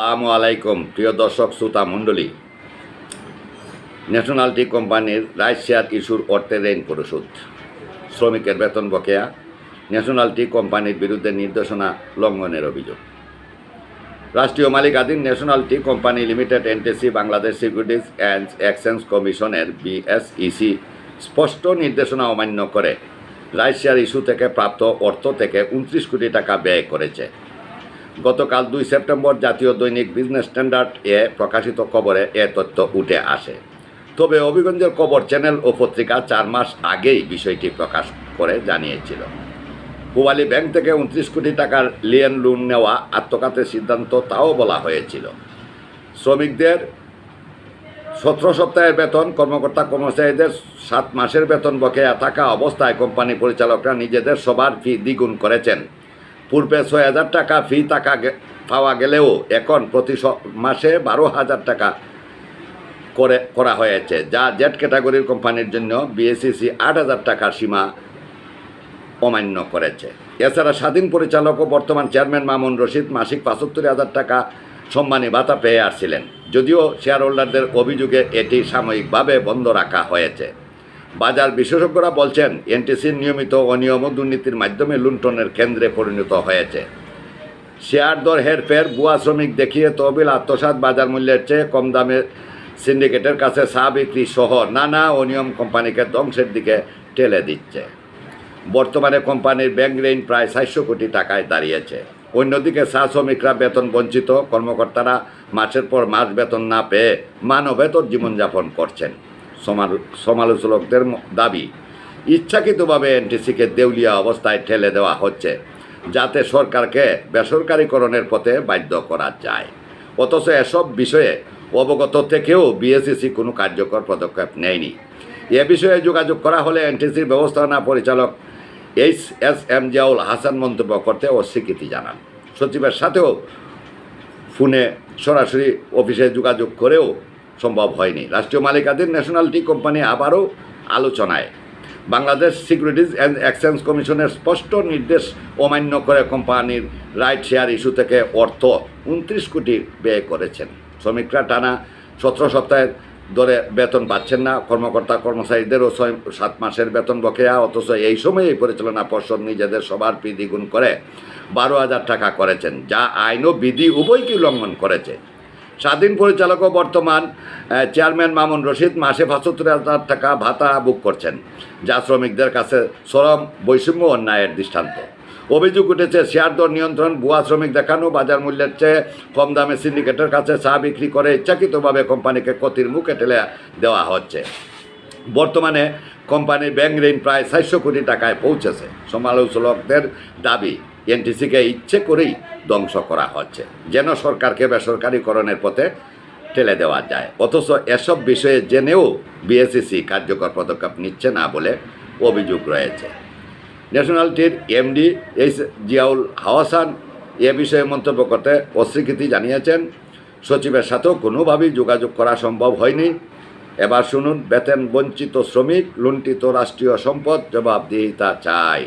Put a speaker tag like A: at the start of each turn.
A: আসসালামু আলাইকুম, প্রিয় দর্শক, শ্রোতা, মণ্ডলী। ন্যাশনাল টি কোম্পানির রাইস শেয়ার ইস্যুর অর্থে ঋণ পরিশোধ। শ্রমিকের বেতন বকেয়া ন্যাশনাল টি কোম্পানির বিরুদ্ধে নির্দেশনা লঙ্ঘনের অভিযোগ। রাষ্ট্রীয় মালিকাধীন national tea company limited NTC Bangladesh securities and exchange কমিশনের বিএসইসি স্পষ্ট নির্দেশনা অমান্য করে রাইস শেয়ার ইস্যু থেকে প্রাপ্ত অর্থ থেকে উনত্রিশ কোটি টাকা ব্যয় করেছে। গতকাল দুই সেপ্টেম্বর জাতীয় দৈনিক বিজনেস স্ট্যান্ডার্ড এ প্রকাশিত খবরে এ তথ্য উঠে আসে। তবে অভিগঞ্জের খবর চ্যানেল ও পত্রিকা চার মাস আগেই বিষয়টি প্রকাশ করে জানিয়েছিল। পুবালি ব্যাংক থেকে উনত্রিশ কোটি টাকার লিয়েন লোন নেওয়া আত্মঘাতের সিদ্ধান্ত তাও বলা হয়েছিল। শ্রমিকদের সতেরো সপ্তাহের বেতন, কর্মকর্তা কর্মচারীদের সাত মাসের বেতন বকেয়া থাকা অবস্থায় কোম্পানি পরিচালকরা নিজেদের সবার ফি দ্বিগুণ করেছেন। পূর্বে ছয় হাজার টাকা ফি টাকা পাওয়া গেলেও এখন প্রতি মাসে বারো হাজার টাকা করে, করা হয়েছে, যা জেড ক্যাটাগরির কোম্পানির জন্য বিএসসিসি আট হাজার টাকার সীমা অমান্য করেছে। এছাড়া স্বাধীন পরিচালক ও বর্তমান চেয়ারম্যান মামুন রশিদ মাসিক পঁচাত্তর হাজার টাকা সম্মানী ভাতা পেয়ে আসছিলেন। যদিও শেয়ার হোল্ডারদের অভিযোগে এটি সাময়িকভাবে বন্ধ রাখা হয়েছে। বাজার বিশেষজ্ঞরা বলছেন এনটিসির নিয়মিত অনিয়ম ও দুর্নীতির মাধ্যমে লুণ্ঠনের কেন্দ্রে পরিণত হয়েছে। শেয়ার দর হেরফের বুয়া শ্রমিক দেখিয়ে তহবিল আত্মসাৎ বাজার মূল্যের চেয়ে কম দামে সিন্ডিকেটের কাছে চা বিক্রি সহ নানা অনিয়ম কোম্পানিকে ধ্বংসের দিকে ঠেলে দিচ্ছে। বর্তমানে কোম্পানির ব্যাংক ঋণ প্রায় চারশো কোটি টাকায় দাঁড়িয়েছে। অন্যদিকে চা শ্রমিকরা বেতন বঞ্চিত, কর্মকর্তারা মাসের পর মাস বেতন না পেয়ে মানবেতর জীবনযাপন করছেন। সমালোচকদের দাবি। ইচ্ছাকৃতভাবে এনটিসিকে দেউলিয়া অবস্থায় ঠেলে দেওয়া হচ্ছে, যাতে সরকারকে বেসরকারীকরণের পথে বাধ্য করা যায়। অথচ এসব বিষয়ে অবগত থেকেও বিএসসিসি কোনো কার্যকর পদক্ষেপ নেয়নি। এ বিষয়ে যোগাযোগ করা হলে এনটিসির ব্যবস্থাপনা পরিচালক H S M Ziaul Hasan মন্তব্য করতে অস্বীকৃতি জানান। সচিবের সাথেও ফোনে সরাসরি অফিসে যোগাযোগ করেও সম্ভব হয়নি। রাষ্ট্রীয় মালিকাধীন ন্যাশনাল টি কোম্পানি আবারও আলোচনায়। বাংলাদেশ সিকিউরিটিজ অ্যান্ড এক্সচেঞ্জ কমিশনের স্পষ্ট নির্দেশ অমান্য করে কোম্পানির রাইট শেয়ার ইস্যু থেকে অর্থ উনত্রিশ কোটি ব্যয় করেছেন। শ্রমিকরা টানা সতেরো সপ্তাহের ধরে বেতন পাচ্ছেন না। কর্মকর্তা কর্মচারীদেরও ছয়, সাত মাসের বেতন বকেয়া। অথচ এই সময়ে পরিচালনা পর্ষদ নিজেদের সবার দ্বিগুণ করে বারো হাজার টাকা করেছেন, যা আইন ও বিধি উভয়কে লঙ্ঘন করেছে। স্বাধীন পরিচালক ও বর্তমান চেয়ারম্যান মামুন রশিদ মাসে পঁচাত্তর হাজার টাকা ভাতা বুক করছেন, যা শ্রমিকদের কাছে চরম বৈষম্য অন্যায়ের দৃষ্টান্ত। অভিযোগ উঠেছে, শেয়ার দর নিয়ন্ত্রণ, ভুয়া শ্রমিক দেখানো, বাজার মূল্যের চেয়ে কম দামে সিন্ডিকেটের কাছে চা বিক্রি করে ইচ্ছাকৃতভাবে কোম্পানিকে ক্ষতির মুখে ঠেলে দেওয়া হচ্ছে। বর্তমানে কোম্পানির ব্যাংক ঋণ প্রায় চারশো কোটি টাকায় পৌঁছেছে, সমালোচকদের দাবি। এনটিসিকে ইচ্ছে করেই ধ্বংস করা হচ্ছে। যেন সরকারকে বেসরকারীকরণের পথে ঠেলে দেওয়া যায়। অথচ এসব বিষয়ে জেনেও বিএসসিসি কার্যকর পদক্ষেপ নিচ্ছে না বলে অভিযোগ রয়েছে। ন্যাশনালটির এমডি এইচ জিয়াউল হাওয়াসান এ বিষয়ে মন্তব্য করতে অস্বীকৃতি জানিয়েছেন, সচিবের সাথেও কোনোভাবেই যোগাযোগ করা সম্ভব হয়নি। এবার শুনুন, বেতন বঞ্চিত শ্রমিক, লুণ্ঠিত রাষ্ট্রীয় সম্পদ জবাবদিহিতা চাই।